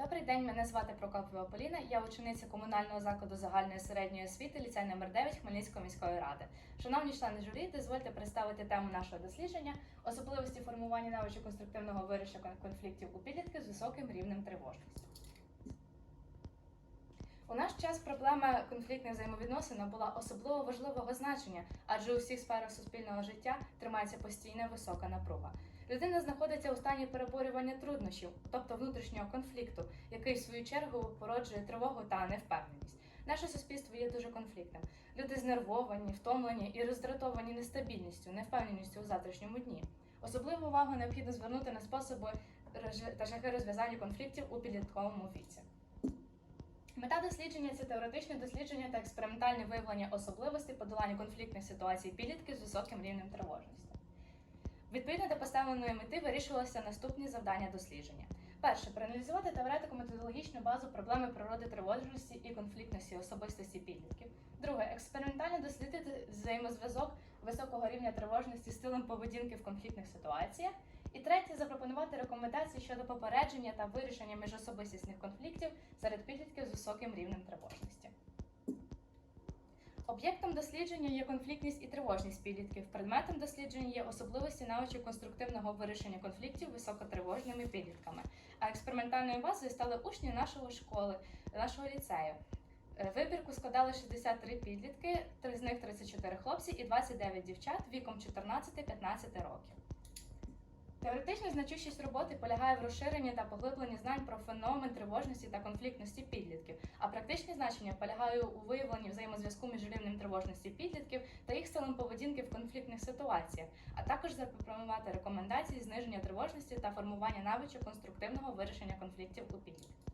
Добрий день, мене звати Прокопова Поліна. Я учениця комунального закладу загальної середньої освіти ліцей номер 9 Хмельницької міської ради. Шановні члени журі, дозвольте представити тему нашого дослідження особливості формування навичок конструктивного вирішення конфліктів у підлітків з високим рівнем тривожності. У наш час проблема конфліктних взаємовідносин була особливо важливого значення, адже у всіх сферах суспільного життя тримається постійна висока напруга. Людина знаходиться у стані переборювання труднощів, тобто внутрішнього конфлікту, який в свою чергу породжує тривогу та невпевненість. Наше суспільство є дуже конфліктним. Люди знервовані, втомлені і роздратовані нестабільністю, невпевненістю у завтрашньому дні. Особливу увагу необхідно звернути на способи та шляхи розв'язання конфліктів у підлітковому віці. Мета дослідження це теоретичне дослідження та експериментальне виявлення особливостей подолання конфліктних ситуацій підлітків з високим рівнем тривожності. Відповідно до поставленої мети вирішувалися наступні завдання дослідження. Перше проаналізувати теоретико-методологічну базу проблеми природи тривожності і конфліктності особистості підлітків. Друге експериментально дослідити взаємозв'язок високого рівня тривожності з стилем поведінки в конфліктних ситуаціях. І третє запропонувати рекомендації щодо попередження та вирішення міжособистісних конфліктів серед підлітків з високим рівнем тривожності. Об'єктом дослідження є конфліктність і тривожність підлітків. Предметом дослідження є особливості навичок конструктивного вирішення конфліктів високотривожними підлітками. А експериментальною базою стали учні нашої школи, нашого ліцею. Е, Вибірку складали 63 підлітки, з них 34 хлопці і 29 дівчат віком 14-15 років. Теоретична значущість роботи полягає в розширенні та поглибленні знань про феномен тривожності та конфліктності підлітків, а практичне значення полягає у виявленні взаємозв'язку між рівнем тривожності підлітків та їх стилем поведінки в конфліктних ситуаціях, а також запропонувати рекомендації зниження тривожності та формування навичок конструктивного вирішення конфліктів у підлітків.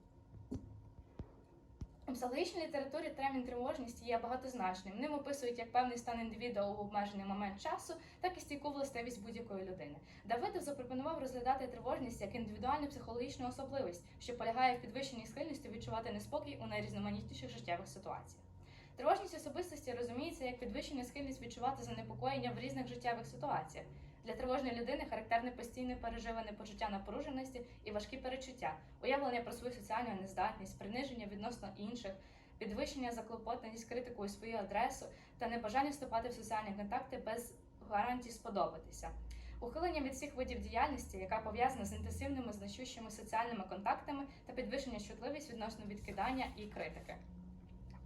У психологічній літературі термін тривожність є багатозначним. Ним описують як певний стан індивіда у обмежений момент часу, так і стійку властивість будь-якої людини. Давидов запропонував розглядати тривожність як індивідуальну психологічну особливість, що полягає в підвищеній схильності відчувати неспокій у найрізноманітніших життєвих ситуаціях. Тривожність особистості розуміється як підвищена схильність відчувати занепокоєння в різних життєвих ситуаціях. Для тривожної людини характерне постійне переживане почуття напруженості і важкі перечуття, уявлення про свою соціальну нездатність, приниження відносно інших, підвищення заклопотаність критику у свою адресу та небажання вступати в соціальні контакти без гарантій сподобатися. Ухилення від всіх видів діяльності, яка пов'язана з інтенсивними значущими соціальними контактами та підвищення чутливість відносно відкидання і критики.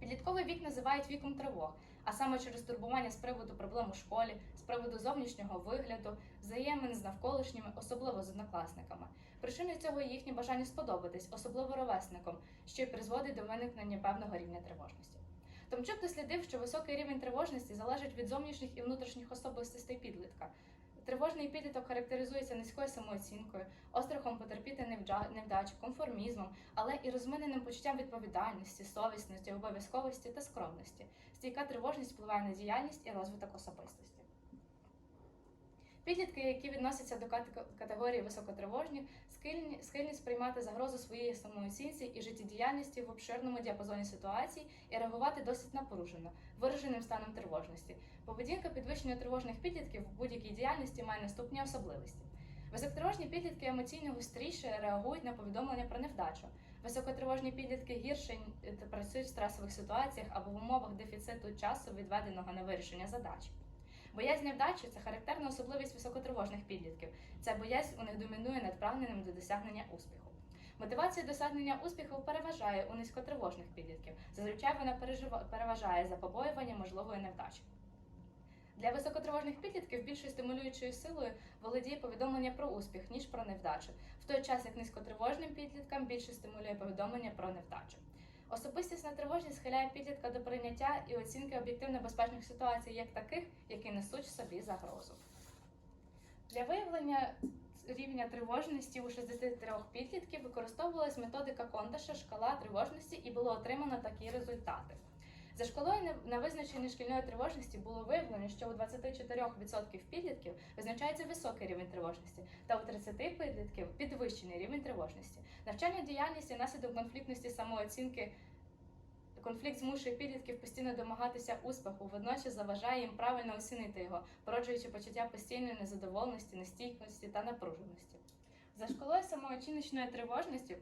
Підлітковий вік називають віком тривог, а саме через турбування з приводу проблем у школі, з приводу зовнішнього вигляду, взаємин з навколишніми, особливо з однокласниками. Причиною цього є їхнє бажання сподобатись, особливо ровесникам, що й призводить до виникнення певного рівня тривожності. Томчук дослідив, що високий рівень тривожності залежить від зовнішніх і внутрішніх особистостей підлітка. Тривожний підліток характеризується низькою самооцінкою, острахом потерпіти невдачу, конформізмом, але і розминеним почуттям відповідальності, совісності, обов'язковості та скромності. Стійка тривожність впливає на діяльність і розвиток особистості. Підлітки, які відносяться до категорії високотривожні, схильні, схильні сприймати загрозу своєї самооцінці і життєдіяльності в обширному діапазоні ситуацій і реагувати досить напружено, вираженим станом тривожності. Поведінка підвищення тривожних підлітків в будь-якій діяльності має наступні особливості. Високотривожні підлітки емоційно гостріше реагують на повідомлення про невдачу. Високотривожні підлітки гірше е, працюють в стресових ситуаціях або в умовах дефіциту часу, відведеного на вирішення задач. Боязнь невдачі це характерна особливість високотривожних підлітків. Ця боязнь у них домінує над прагненням до досягнення успіху. Мотивація досягнення успіху переважає у низькотривожних підлітків. Зазвичай вона переважає за побоювання можливої невдачі. Для високотривожних підлітків більшою стимулюючою силою володіє повідомлення про успіх, ніж про невдачу, в той час як низькотривожним підліткам більше стимулює повідомлення про невдачу. Особистісна тривожність схиляє підлітка до прийняття і оцінки об'єктивно безпечних ситуацій як таких, які несуть в собі загрозу. Для виявлення рівня тривожності у 63 підлітків використовувалась методика Кондаша, шкала тривожності, і було отримано такі результати. За шкалою на- на визначенні шкільної тривожності було виявлено, що у 24% підлітків визначається високий рівень тривожності, та у 30 підлітків підвищений рівень тривожності. Навчальна діяльність і наслідок конфліктності самооцінки. Конфлікт змушує підлітків постійно домагатися успіху, водночас заважає їм правильно оцінити його, породжуючи почуття постійної незадоволеності, нестійкості та напруженості. За шкалою самооціночної тривожності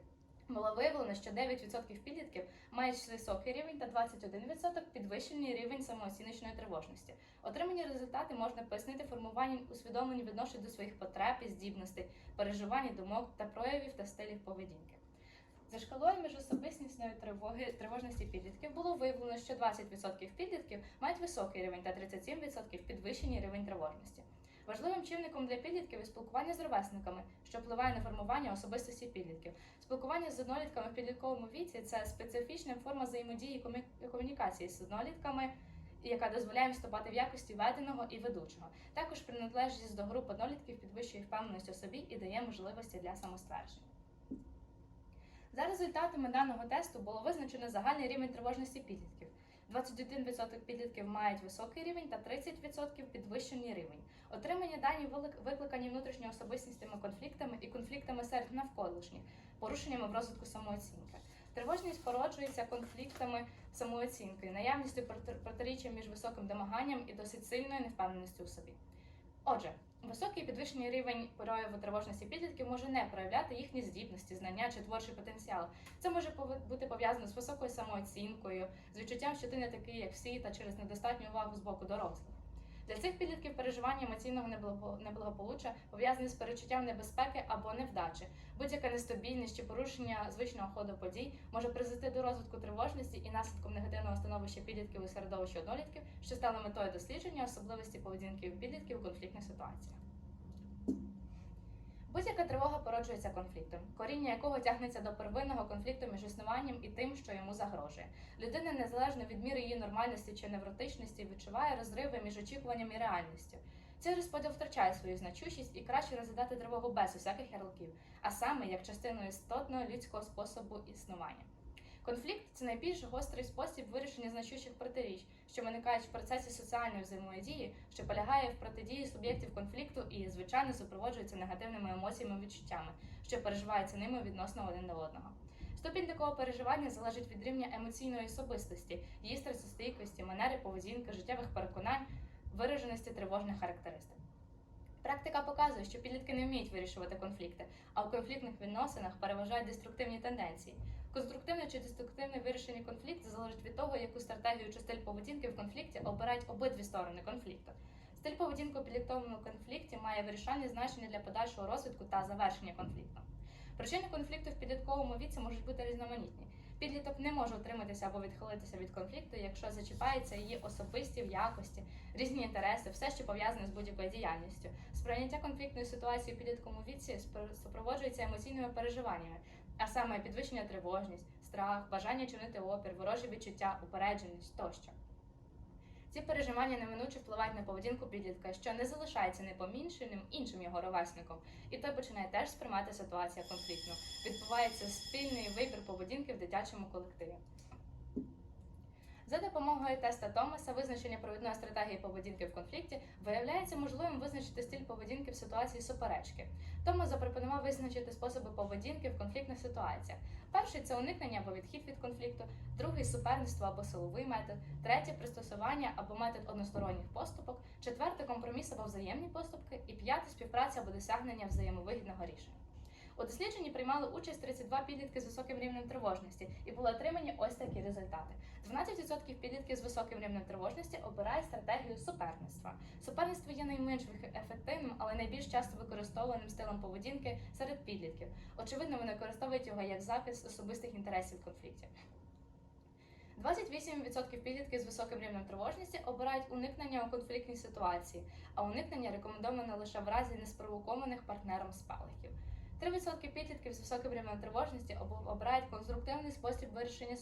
було виявлено, що 9% підлітків мають високий рівень та 21% підвищений рівень самооціночної тривожності. Отримані результати можна пояснити формуванням усвідомлень відношень до своїх потреб і здібностей, переживань, думок та проявів та стилів поведінки. За шкалою міжособистісної тривоги тривожності підлітків було виявлено, що 20% підлітків мають високий рівень та 37% підвищений рівень тривожності. Важливим чинником для підлітків є спілкування з ровесниками, що впливає на формування особистості підлітків. Спілкування з однолітками в підлітковому віці це специфічна форма взаємодії і комунікації з однолітками, яка дозволяє вступати в якості веденого і ведучого. Також приналежність до груп однолітків підвищує впевненість у собі і дає можливості для самоствердження. За результатами даного тесту було визначено загальний рівень тривожності підлітків. 21% підлітків мають високий рівень та 30% підвищений рівень. Отримані дані викликані внутрішньоособистісними конфліктами і конфліктами серед навколишніх, порушеннями в розвитку самооцінки. Тривожність породжується конфліктами самооцінки, наявністю протир- протиріччя між високим домаганням і досить сильною невпевненістю у собі. Отже, високий підвищений рівень прояву тривожності підлітків може не проявляти їхні здібності, знання чи творчий потенціал. Це може бути пов'язано з високою самооцінкою, з відчуттям, що ти не такий, як всі, та через недостатню увагу з боку дорослих. Для цих підлітків переживання емоційного неблагополуччя пов'язані з перечуттям небезпеки або невдачі. Будь-яка нестабільність чи порушення звичного ходу подій може призвести до розвитку тривожності і наслідком негативного становища підлітків у середовищі однолітків, що стало метою дослідження особливості поведінки підлітків у конфліктних ситуаціях. Будь-яка тривога породжується конфліктом, коріння якого тягнеться до первинного конфлікту між існуванням і тим, що йому загрожує. Людина, незалежно від міри її нормальності чи невротичності, відчуває розриви між очікуванням і реальністю. Цей розподіл втрачає свою значущість і краще розглядати тривогу без усяких ярликів, а саме як частину істотного людського способу існування. Конфлікт це найбільш гострий спосіб вирішення значущих протиріч, що виникають в процесі соціальної взаємодії, що полягає в протидії суб'єктів конфлікту і, звичайно, супроводжується негативними емоціями і відчуттями, що переживаються ними відносно один до одного. Ступінь такого переживання залежить від рівня емоційної особистості, її стресостійкості, манери поведінки, життєвих переконань, вираженості тривожних характеристик. Практика показує, що підлітки не вміють вирішувати конфлікти, а у конфліктних відносинах переважають деструктивні тенденції. Конструктивне чи деструктивне вирішення конфлікту залежить від того, яку стратегію чи стиль поведінки в конфлікті обирають обидві сторони конфлікту. Стиль поведінки у підлітковому конфлікті має вирішальне значення для подальшого розвитку та завершення конфлікту. Причини конфлікту в підлітковому віці можуть бути різноманітні. Підліток не може утриматися або відхилитися від конфлікту, якщо зачіпається її особисті в якості, різні інтереси, все, що пов'язане з будь-якою діяльністю. Сприйняття конфліктної ситуації у підлітковому віці супроводжується емоційними переживаннями, а саме підвищення тривожність, страх, бажання чинити опір, ворожі відчуття, упередженість тощо. Ці переживання неминуче впливають на поведінку підлітка, що не залишається непоміншеним іншим його ровесником, і той починає теж сприймати ситуацію конфліктно. Відбувається спільний вибір поведінки в дитячому колективі. За допомогою теста Томаса визначення провідної стратегії поведінки в конфлікті виявляється можливим визначити стиль поведінки в ситуації суперечки. Томас запропонував визначити способи поведінки в конфліктних ситуаціях. Перший це уникнення або відхід від конфлікту, другий суперництво або силовий метод, третє пристосування або метод односторонніх поступок, четверте компроміс або взаємні поступки, і п'яте співпраця або досягнення взаємовигідного рішення. У дослідженні приймали участь 32 підлітки з високим рівнем тривожності і були отримані ось такі результати. 12% підлітків з високим рівнем тривожності обирають стратегію суперництва. Суперництво є найменш ефективним, але найбільш часто використовуваним стилем поведінки серед підлітків. Очевидно, вони використовують його як захист особистих інтересів в конфлікті. 28% підлітків з високим рівнем тривожності обирають уникнення у конфліктній ситуації, а уникнення рекомендовано лише в разі неспровокованих партнером спалахів. 3% підлітків з високим рівнем тривожності обирають конструктивний спосіб вирішення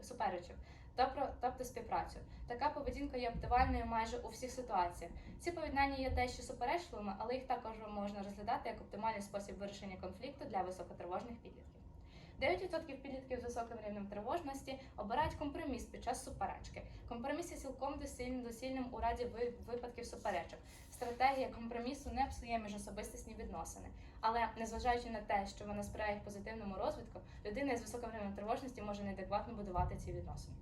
суперечок, тобто, тобто співпрацю. Така поведінка є оптимальною майже у всіх ситуаціях. Ці поєднання є дещо суперечливими, але їх також можна розглядати як оптимальний спосіб вирішення конфлікту для високотривожних підлітків. 9% підлітків з високим рівнем тривожності обирають компроміс під час суперечки. Компроміс є цілком доцільним, у раді випадків суперечок. Стратегія компромісу не псує міжособистісні відносини. Але незважаючи на те, що вона сприяє позитивному розвитку, людина з високим рівнем тривожності може неадекватно будувати ці відносини.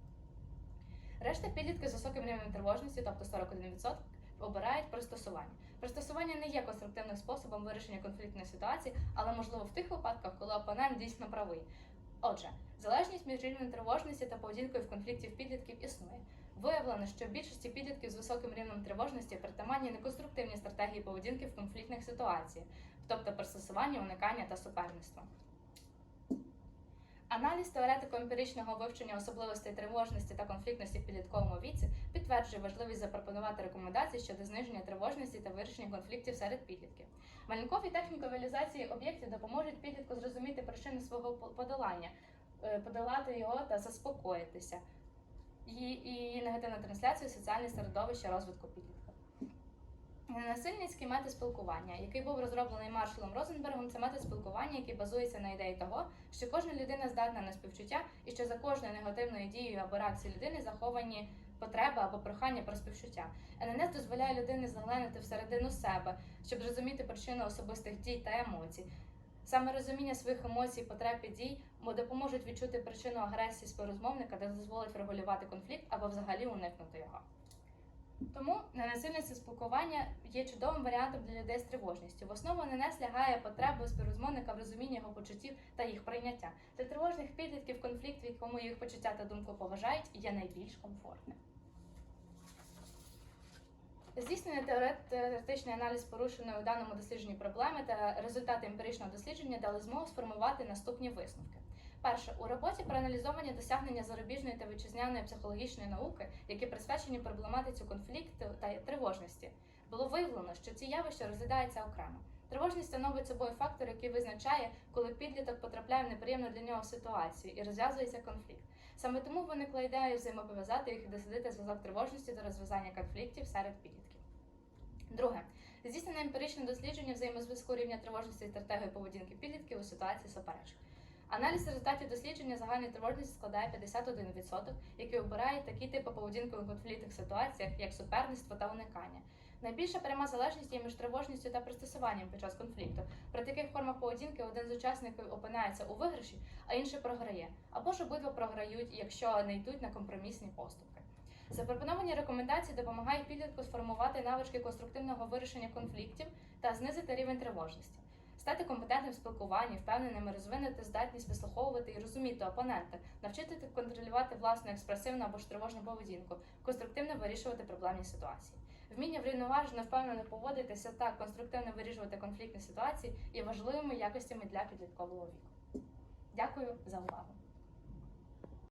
Решта підлітки з високим рівнем тривожності, тобто 41%, обирають пристосування. Пристосування не є конструктивним способом вирішення конфліктної ситуації, але можливо в тих випадках, коли опонент дійсно правий. Отже, залежність між рівнем тривожності та поведінкою в конфлікті в підлітків існує. Виявлено, що в більшості підлітків з високим рівнем тривожності притаманні неконструктивні стратегії поведінки в конфліктних ситуаціях, тобто пристосування, уникання та суперництва. Аналіз теоретико-емпіричного вивчення особливостей тривожності та конфліктності в підлітковому віці підтверджує важливість запропонувати рекомендації щодо зниження тривожності та вирішення конфліктів серед підлітків. Малюнкові техніки реалізації об'єктів допоможуть підлітку зрозуміти причини свого подолання, е, подолати його та заспокоїтися. І, і негативну трансляцію соціальне середовище розвитку підлітка. Ненасильницький метод спілкування, який був розроблений Маршалом Розенбергом, це метод спілкування, який базується на ідеї того, що кожна людина здатна на співчуття і що за кожною негативною дією або реакцією людини заховані потреби або прохання про співчуття. ННС дозволяє людині заглянути всередину себе, щоб зрозуміти причину особистих дій та емоцій. Саме розуміння своїх емоцій, потреб і дій мо- допоможуть відчути причину агресії співрозмовника та дозволить врегулювати конфлікт або взагалі уникнути його. Тому ненасильницьке спілкування є чудовим варіантом для людей з тривожністю. В основу ННС лягає потреба співрозмовника в розумінні його почуттів та їх прийняття. Для тривожних підлітків конфлікт, в якому їх почуття та думку поважають, є найбільш комфортним. Здійснений теоретичний аналіз порушеної у даному дослідженні проблеми та результати емпіричного дослідження дали змогу сформувати наступні висновки. Перше, у роботі проаналізовані досягнення зарубіжної та вітчизняної психологічної науки, які присвячені проблематиці конфлікту та тривожності, було виявлено, що ці явища розглядаються окремо. Тривожність становить собою фактор, який визначає, коли підліток потрапляє в неприємну для нього ситуацію і розв'язується конфлікт. Саме тому виникла ідея взаємопов'язати їх і дослідити зв'язок тривожності до розв'язання конфліктів серед підлітків. Друге, здійснене емпіричне дослідження взаємозв'язку рівня тривожності і стратегії поведінки підлітків у ситуації суперечок. Аналіз результатів дослідження загальної тривожності складає 51%, який обирає такі типи поведінки у конфліктних ситуаціях, як суперництво та уникання. Найбільша пряма залежність є між тривожністю та пристосуванням під час конфлікту. При таких формах поведінки один з учасників опинається у виграші, а інший програє, або ж обидва програють, якщо не йдуть на компромісні поступки. Запропоновані рекомендації допомагають підлітку сформувати навички конструктивного вирішення конфліктів та знизити рівень тривожності. Стати компетентним в спілкуванні, впевненим розвинути здатність вислуховувати і розуміти опонента, навчити контролювати власну експресивну або ж тривожну поведінку, конструктивно вирішувати проблемні ситуації. Вміння врівноважено впевнено поводитися та конструктивно вирішувати конфліктні ситуації є важливими якостями для підліткового віку. Дякую за увагу.